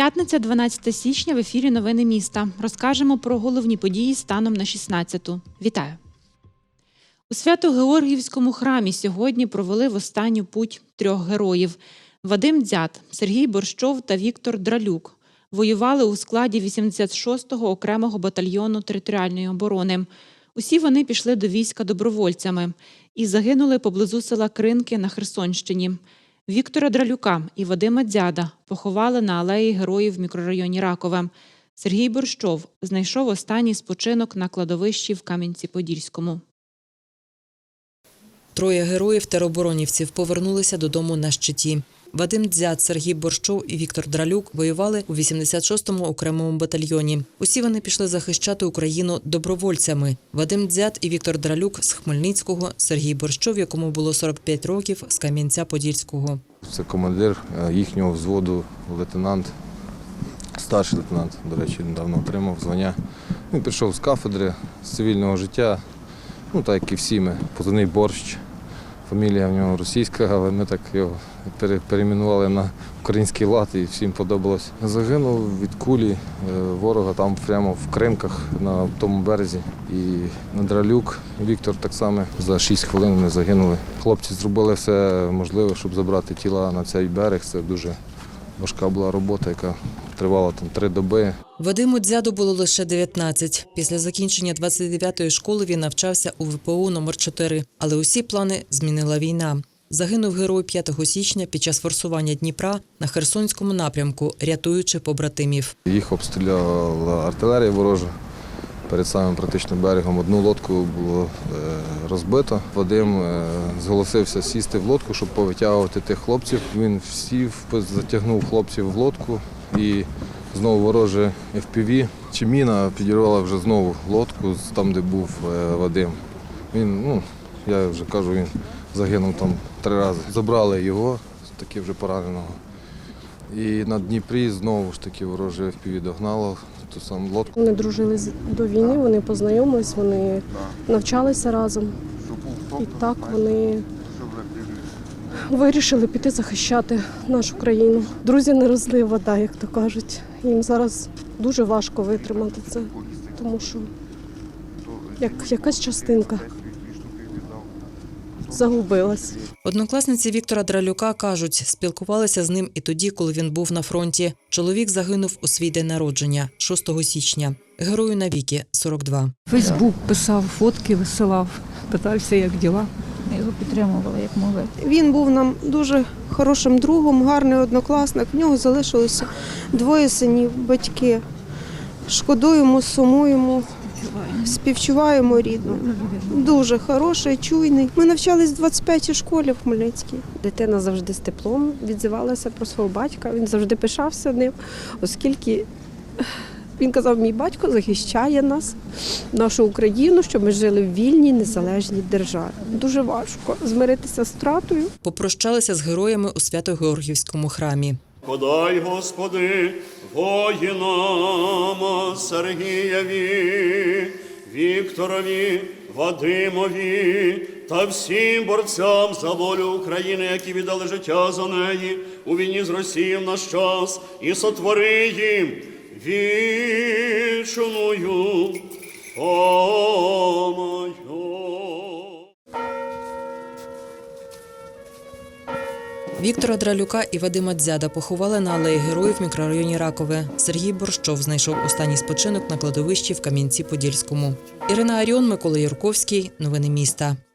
П'ятниця, 12 січня. В ефірі Новини міста. Розкажемо про головні події станом на 16-ту. Вітаю! У Свято-Георгіївському храмі сьогодні провели в останню путь трьох героїв: Вадим Дзят, Сергій Борщов та Віктор Дралюк. Воювали у складі 86-го окремого батальйону територіальної оборони. Усі вони пішли до війська добровольцями і загинули поблизу села Кринки на Херсонщині. Віктора Дралюка і Вадима Дзяда поховали на алеї героїв в мікрорайоні Ракове. Сергій Борщов знайшов останній спочинок на кладовищі в Кам'янці-Подільському. Троє героїв тероборонівців повернулися додому на щиті. Вадим Дзят, Сергій Борщов і Віктор Дралюк воювали у 86-му окремому батальйоні. Усі вони пішли захищати Україну добровольцями. Вадим Дзят і Віктор Дралюк з Хмельницького, Сергій Борщов, якому було 45 років, з Кам'янця-Подільського. Це командир е, їхнього взводу, лейтенант, старший лейтенант, до речі, недавно отримав звання. Він пішов з кафедри з цивільного життя, ну так як і всі ми, позивний борщ. Фамілія в нього російська, але ми так його пере- перейменували на український лад і всім подобалось. Загинув від кулі е, ворога там прямо в Кримках на тому березі. І Надралюк Віктор так само за 6 хвилин вони загинули. Хлопці зробили все можливе, щоб забрати тіла на цей берег. Це дуже важка була робота, яка тривала там три доби. Вадиму Дзяду було лише 19. Після закінчення 29-ї школи він навчався у ВПУ номер 4 але усі плани змінила війна. Загинув герой 5 січня під час форсування Дніпра на Херсонському напрямку, рятуючи побратимів. Їх обстріляла артилерія ворожа. Перед самим практично берегом одну лодку було е, розбито. Вадим е, зголосився сісти в лодку, щоб повитягувати тих хлопців. Він сів, затягнув хлопців в лодку і знову вороже FPV. Чи міна підірвала вже знову лодку з- там, де був е, Вадим. Він, ну, я вже кажу, він загинув там три рази. Забрали його, таки вже пораненого. І на Дніпрі знову ж таки вороже FPV догнало ту саму лодку. Вони дружили до війни, вони познайомились, вони навчалися разом. І так вони вирішили піти захищати нашу країну. Друзі не розлив вода, як то кажуть. Їм зараз дуже важко витримати це, тому що як якась частинка загубилась. Однокласниці Віктора Дралюка кажуть, спілкувалися з ним і тоді, коли він був на фронті. Чоловік загинув у свій день народження, 6 січня. Герою навіки 42. Фейсбук писав, фотки висилав, питався, як діла. Ми його підтримували як могли. Він був нам дуже хорошим другом, гарний однокласник. В нього залишилося двоє синів, батьки. Шкодуємо, сумуємо, співчуваємо рідно. Дуже хороший, чуйний. Ми навчались в 25-й школі в Хмельницькій. Дитина завжди з теплом відзивалася про свого батька. Він завжди пишався ним, оскільки він казав, мій батько захищає нас, нашу Україну, щоб ми жили в вільній незалежній державі. Дуже важко змиритися з втратою. Попрощалися з героями у Свято-Георгівському храмі. Подай, Господи, воїнам Сергієві, Вікторові, Вадимові та всім борцям за волю України, які віддали життя за неї у війні з Росією в наш час, і сотвори їм вічною помою. Віктора Дралюка і Вадима Дзяда поховали на алеї героїв в мікрорайоні Ракове. Сергій Борщов знайшов останній спочинок на кладовищі в Кам'янці-Подільському. Ірина Аріон, Микола Юрковський. Новини міста. –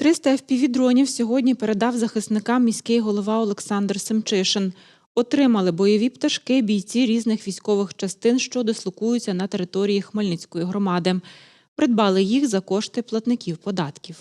300 FPV-дронів сьогодні передав захисникам міський голова Олександр Семчишин. Отримали бойові пташки бійці різних військових частин, що дислокуються на території Хмельницької громади. Придбали їх за кошти платників податків.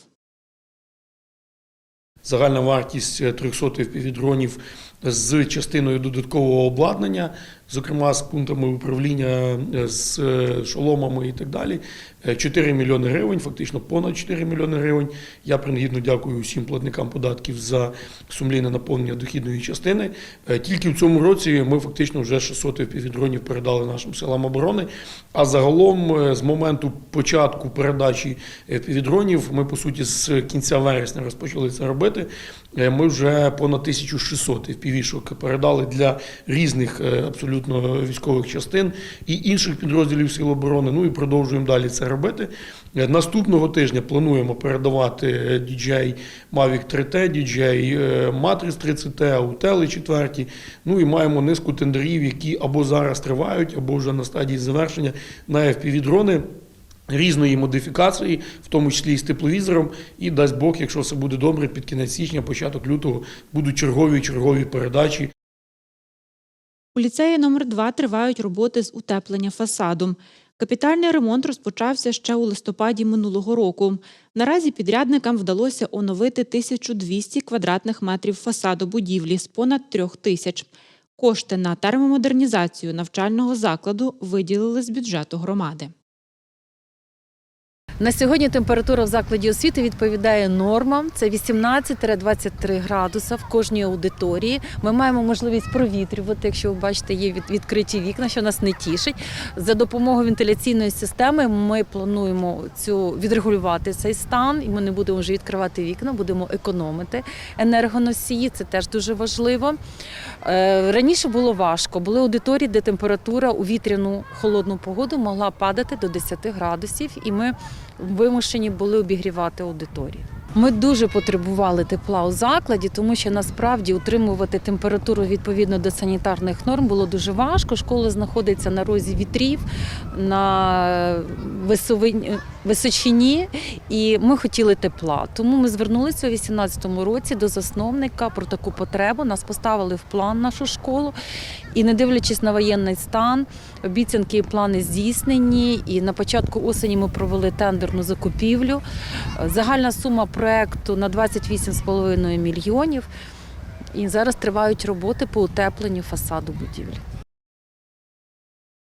Загальна вартість е, 300 FPV-дронів з частиною додаткового обладнання зокрема з пунктами управління, е, з е, шоломами і так далі. Е, 4 мільйони гривень, фактично понад 4 мільйони гривень. Я принагідно дякую всім платникам податків за сумлінне наповнення дохідної частини. Е, Тільки в цьому році ми фактично вже 600 півдронів передали нашим силам оборони. А загалом, е, з моменту початку передачі півдронів, ми по суті з кінця вересня розпочали це робити. Е, Ми вже понад 1600 впівішок передали для різних е, абсолютно військових частин і інших підрозділів Сил оборони. Ну і продовжуємо далі це робити. Е, Наступного тижня плануємо передавати е, DJI Mavic 3T, DJI е, Matrix 30T, Аутели 4. Ну і маємо низку тендерів, які або зараз тривають, або вже на стадії завершення на FPV-дрони різної модифікації, в тому числі і з тепловізором. І дасть Бог, якщо все буде добре, під кінець січня, початок лютого будуть чергові чергові передачі. Ліцеї номер 2 тривають роботи з утеплення фасаду. Капітальний ремонт розпочався ще у листопаді минулого року. Наразі підрядникам вдалося оновити 1200 квадратних метрів фасаду будівлі з понад трьох тисяч. Кошти на термомодернізацію навчального закладу виділили з бюджету громади. На сьогодні температура в закладі освіти відповідає нормам. Це 18-23 градуса в кожній аудиторії. Ми маємо можливість провітрювати, якщо ви бачите, є відкриті вікна, що нас не тішить. За допомогою вентиляційної системи ми плануємо цю відрегулювати цей стан, і ми не будемо вже відкривати вікна, будемо економити енергоносії. Це теж дуже важливо. Е, Раніше було важко. Були аудиторії, де температура у вітряну холодну погоду могла падати до 10 градусів, і ми вимушені були обігрівати аудиторію. Ми дуже потребували тепла у закладі, тому що насправді утримувати температуру відповідно до санітарних норм було дуже важко. Школа знаходиться на розі вітрів, на височині, і ми хотіли тепла. Тому ми звернулися у 2018 році до засновника про таку потребу. Нас поставили в план нашу школу. І не дивлячись на воєнний стан, обіцянки і плани здійснені. І на початку осені ми провели тендерну закупівлю. Загальна сума проекту на 28,5 мільйонів. І зараз тривають роботи по утепленню фасаду будівлі.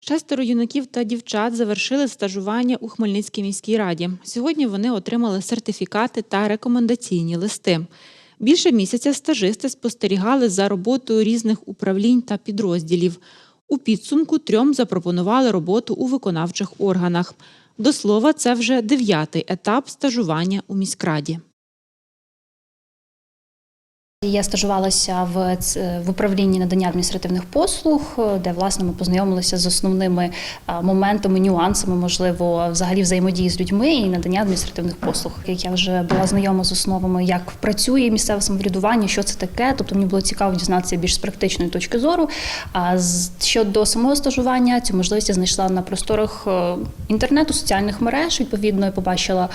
Шестеро юнаків та дівчат завершили стажування у Хмельницькій міській раді. Сьогодні вони отримали сертифікати та рекомендаційні листи. Більше місяця стажисти спостерігали за роботою різних управлінь та підрозділів. У підсумку трьом запропонували роботу у виконавчих органах. До слова, це вже дев'ятий етап стажування у міськраді. Я стажувалася в, в управлінні надання адміністративних послуг, де власне ми познайомилися з основними моментами, нюансами, можливо, взагалі взаємодії з людьми і надання адміністративних послуг. Я вже була знайома з основами, як працює місцеве самоврядування, що це таке. Тобто мені було цікаво дізнатися більш з практичної точки зору. А щодо самого стажування, цю можливість я знайшла на просторах е, інтернету, соціальних мереж. Відповідно, я побачила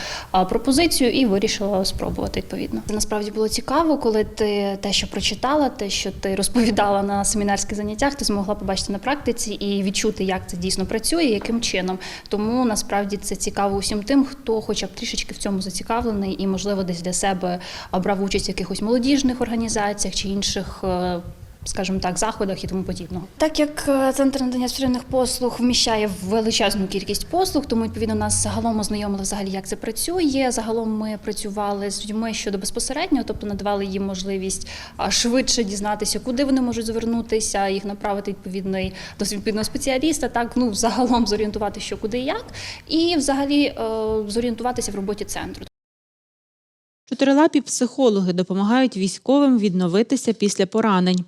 пропозицію і вирішила спробувати відповідно. Це насправді було цікаво, коли ти те, що прочитала, те, що ти розповідала на семінарських заняттях, ти змогла побачити на практиці і відчути, як це дійсно працює, яким чином. Тому насправді це цікаво усім тим, хто хоча б трішечки в цьому зацікавлений і, можливо, десь для себе брав участь в якихось молодіжних організаціях чи інших. Скажімо так, заходах і тому подібного. Так як е, центр надання адміністративних послуг вміщає величезну кількість послуг, тому відповідно нас загалом ознайомили взагалі, як це працює. Загалом ми працювали з людьми щодо безпосереднього, тобто надавали їм можливість швидше дізнатися, куди вони можуть звернутися, їх направити відповідний до відповідного спеціаліста. Так ну загалом зорієнтувати, що куди і як, і взагалі е, зорієнтуватися в роботі центру. Чотирилапі психологи допомагають військовим відновитися після поранень.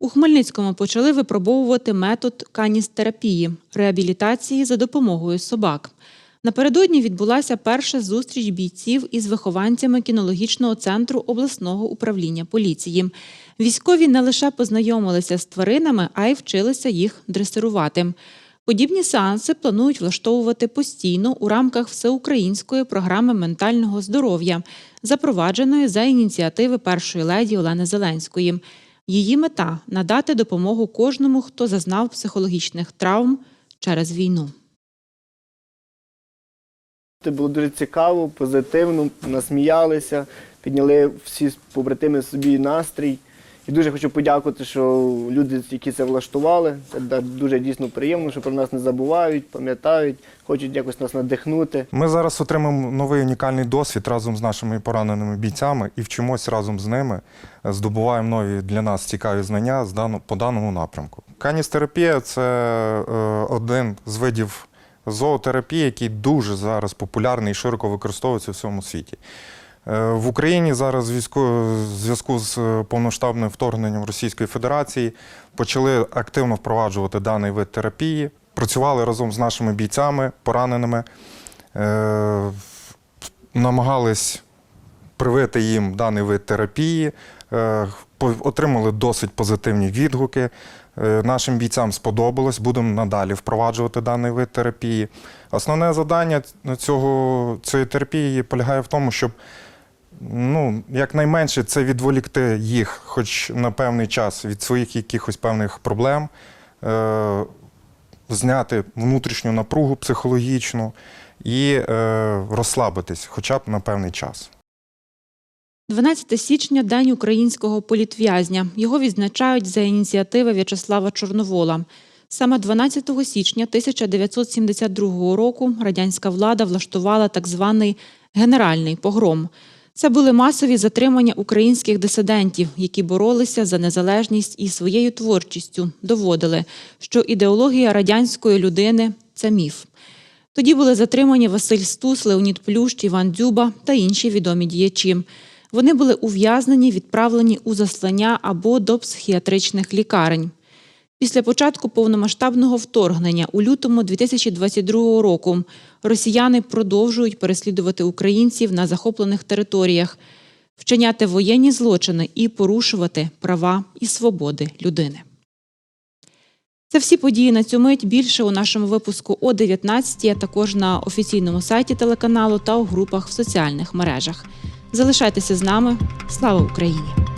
У Хмельницькому почали випробовувати метод каністерапії реабілітації за допомогою собак. Напередодні відбулася перша зустріч бійців із вихованцями кінологічного центру обласного управління поліції. Військові не лише познайомилися з тваринами, а й вчилися їх дресирувати. Подібні сеанси планують влаштовувати постійно у рамках всеукраїнської програми ментального здоров'я, запровадженої за ініціативи першої леді Олени Зеленської. Її мета надати допомогу кожному, хто зазнав психологічних травм через війну. Це було дуже цікаво, позитивно, насміялися, підняли всі побратими собі настрій І дуже хочу подякувати, що люди, які це влаштували, це дуже дійсно приємно, що про нас не забувають, пам'ятають, хочуть якось нас надихнути. Ми зараз отримаємо новий унікальний досвід разом з нашими пораненими бійцями і вчимось разом з ними, е, здобуваємо нові для нас цікаві знання по даному напрямку. Каністерапія це е, один з видів зоотерапії, який дуже зараз популярний і широко використовується у всьому світі. Е, В Україні зараз в зв'язку з е, повноштабним вторгненням Російської Федерації почали активно впроваджувати даний вид терапії. Працювали разом з нашими бійцями, пораненими, е, намагались привити їм даний вид терапії, отримали досить позитивні відгуки. Нашим бійцям сподобалось, будемо надалі впроваджувати даний вид терапії. Основне завдання цього, цієї терапії полягає в тому, щоб ну, якнайменше це відволікти їх, хоч на певний час від своїх якихось певних проблем, е, зняти внутрішню напругу психологічну і е, розслабитись хоча б на певний час. 12 січня День українського політв'язня. Його відзначають за ініціативи В'ячеслава Чорновола. Саме 12 січня 1972 року радянська влада влаштувала так званий генеральний погром. Це були масові затримання українських дисидентів, які боролися за незалежність і своєю творчістю доводили, що ідеологія радянської людини це міф. Тоді були затримані Василь Стус, Леонід Плющ, Іван Дзюба та інші відомі діячі. Вони були ув'язнені, відправлені у заслання або до психіатричних лікарень. Після початку повномасштабного вторгнення у лютому 2022 року росіяни продовжують переслідувати українців на захоплених територіях, вчиняти воєнні злочини і порушувати права і свободи людини. Це всі події на цю мить більше у нашому випуску о 19, а також на офіційному сайті телеканалу та у групах в соціальних мережах. Залишайтеся з нами. Слава Україні!